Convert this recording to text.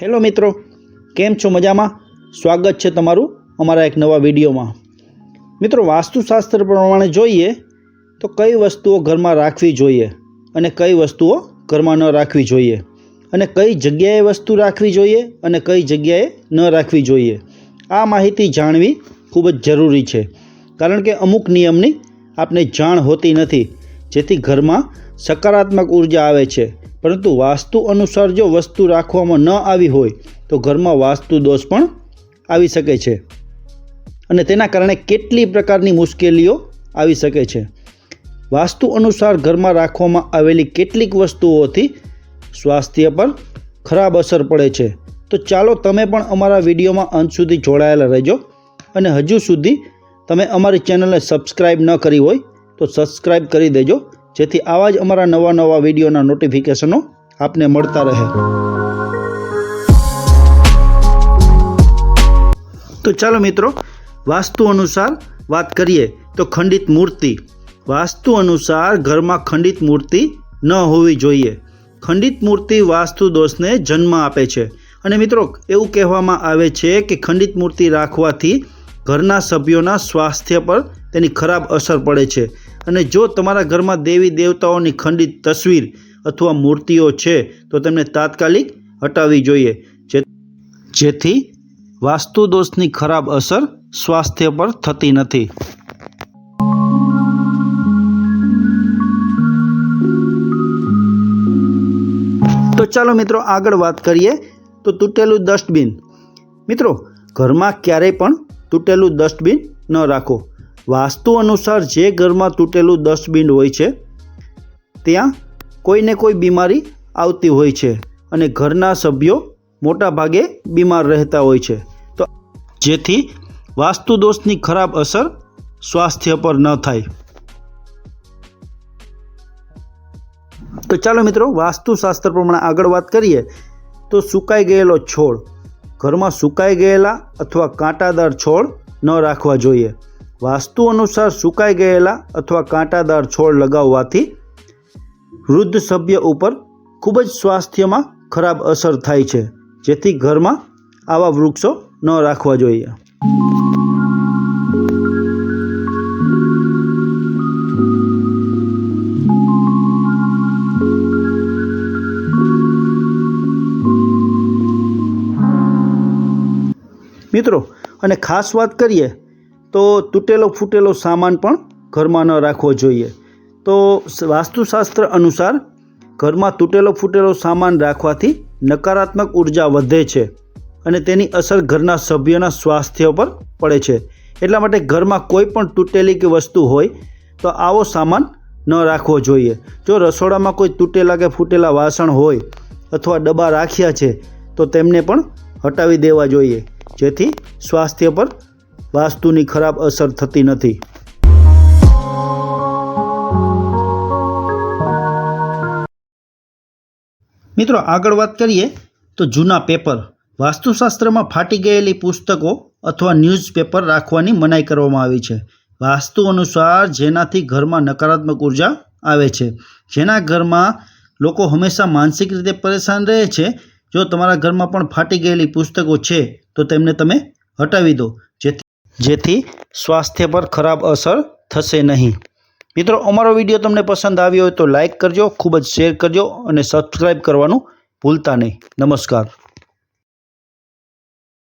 Hello મિત્રો, કેમ છો મજામાં? સ્વાગત છે તમારું અમારા એક નવા વિડીયોમાં. મિત્રો, વાસ્તુશાસ્ત્ર પ્રમાણે જોઈએ તો કઈ વસ્તુઓ ઘરમાં રાખવી જોઈએ અને કઈ વસ્તુઓ ઘરમાં ન રાખવી જોઈએ? અને કઈ જગ્યાએ વસ્તુ રાખવી જોઈએ અને કઈ જગ્યાએ ન રાખવી જોઈએ? આ માહિતી જાણવી ખૂબ જ જરૂરી છે. કારણ કે અમુક નિયમની આપને જાણ હોતી નથી, જેથી ઘરમાં સકારાત્મક ઊર્જા આવે છે. પરંતુ વાસ્તુ અનુસાર જો વસ્તુ રાખવામાં ન આવી હોય, તો ઘરમાં વાસ્તુ દોષ પણ આવી શકે છે. અને તેના કારણે કેટલી પ્રકારની મુશ્કેલીઓ આવી શકે છે. વાસ્તુ અનુસાર ઘરમાં રાખવામાં આવેલી કેટલીક વસ્તુઓથી સ્વાસ્થ્ય પર ખરાબ અસર પડે છે. તો ચાલો તમે પણ અમારા વિડીયોમાં અંત સુધી જોડાયેલા રહેજો. અને હજુ સુધી તમે અમારી ચેનલને સબસ્ક્રાઈબ ન કરી હોય, તો સબસ્ક્રાઈબ કરી દેજો. જેથી આવા જ અમારા નવા નવા વિડીયોના નોટિફિકેશનો આપને મળતા રહે. તો ચાલો મિત્રો, વાસ્તુ અનુસાર વાત કરીએ તો ખંડિત મૂર્તિ. વાસ્તુ અનુસાર ઘરમાં ખંડિત મૂર્તિ ન હોવી જોઈએ. ખંડિત મૂર્તિ વાસ્તુ દોષને જન્મ આપે છે. અને મિત્રો, એવું કહેવામાં આવે છે કે ખંડિત મૂર્તિ રાખવાથી ઘરના સભ્યોના સ્વાસ્થ્ય પર તેની ખરાબ અસર પડે છે. અને જો તમારા ઘરમાં દેવી દેવતાઓની ખંડિત તસવીર અથવા મૂર્તિઓ છે, તો તેમને તાત્કાલિક હટાવવી જોઈએ. જેથી વાસ્તુ દોષની ખરાબ અસર સ્વાસ્થ્ય પર થતી નથી. તો ચાલો મિત્રો આગળ વાત કરીએ તો તૂટેલું ડસ્ટબિન. મિત્રો, ઘરમાં ક્યારેય પણ તૂટેલું ડસ્ટબિન ન રાખો. વાસ્તુ અનુસાર જે ઘરમાં તૂટેલું ડસ્ટબિન હોય છે, ત્યાં કોઈને કોઈ બીમારી આવતી હોય છે અને ઘરના સભ્યો મોટા ભાગે બીમાર રહેતા હોય છે. તો જેથી વાસ્તુ દોષની ખરાબ અસર સ્વાસ્થ્ય પર ન થાય. તો ચાલો મિત્રો વાસ્તુશાસ્ત્ર પ્રમાણે આગળ વાત કરીએ, તો સુકાઈ ગયેલો છોડ. ઘરમાં સુકાઈ ગયેલા અથવા કાંટાદાર છોડ ન રાખવા જોઈએ. વાસ્તુ અનુસાર સુકાઈ ગયેલા અથવા કાંટાદાર છોડ લગાવવાથી વૃદ્ધ સભ્ય ઉપર ખૂબ જ સ્વાસ્થ્યમાં ખરાબ અસર થાય છે, જેથી ઘરમાં આવા વૃક્ષો ન રાખવા જોઈએ. મિત્રો, અને ખાસ વાત કરીએ તો તૂટેલો ફૂટેલો સામાન પણ ઘરમાં ન રાખવો જોઈએ. તો વાસ્તુશાસ્ત્ર અનુસાર ઘરમાં તૂટેલો ફૂટેલો સામાન રાખવાથી નકારાત્મક ઊર્જા વધે છે અને તેની અસર ઘરના સભ્યોના સ્વાસ્થ્ય પર પડે છે. એટલા માટે ઘરમાં કોઈ પણ તૂટેલી કે વસ્તુ હોય તો આવો સામાન ન રાખવો જોઈએ. જો રસોડામાં કોઈ તૂટેલા કે ફૂટેલા વાસણ હોય અથવા ડબ્બા રાખ્યા છે તો તેમને પણ હટાવી દેવા જોઈએ, જેથી સ્વાસ્થ્ય પર વાસ્તુની ખરાબ અસર થતી નથી. મિત્રો, આગળ વાત કરીએ તો જૂના પેપર. વાસ્તુશાસ્ત્રમાં ફાટી ગયેલી પુસ્તકો અથવા ન્યૂઝપેપર રાખવાની મનાઈ કરવામાં આવી છે. વાસ્તુ અનુસાર જેનાથી ઘરમાં નકારાત્મક ઊર્જા આવે છે. જેના ઘરમાં લોકો હંમેશા માનસિક રીતે પરેશાન રહે છે. જો તમારા ઘરમાં પણ ફાટી ગયેલી પુસ્તકો છે, તો તેમને તમે હટાવી દો. જેથી જેથી સ્વાસ્થ્ય પર ખરાબ અસર થશે નહીં. મિત્રો, અમારો વીડિયો તમને પસંદ આવ્યો હોય તો લાઈક કરજો, ખૂબ જ શેર કરજો અને સબસ્ક્રાઈબ કરવાનું ભૂલતા નહીં. નમસ્કાર.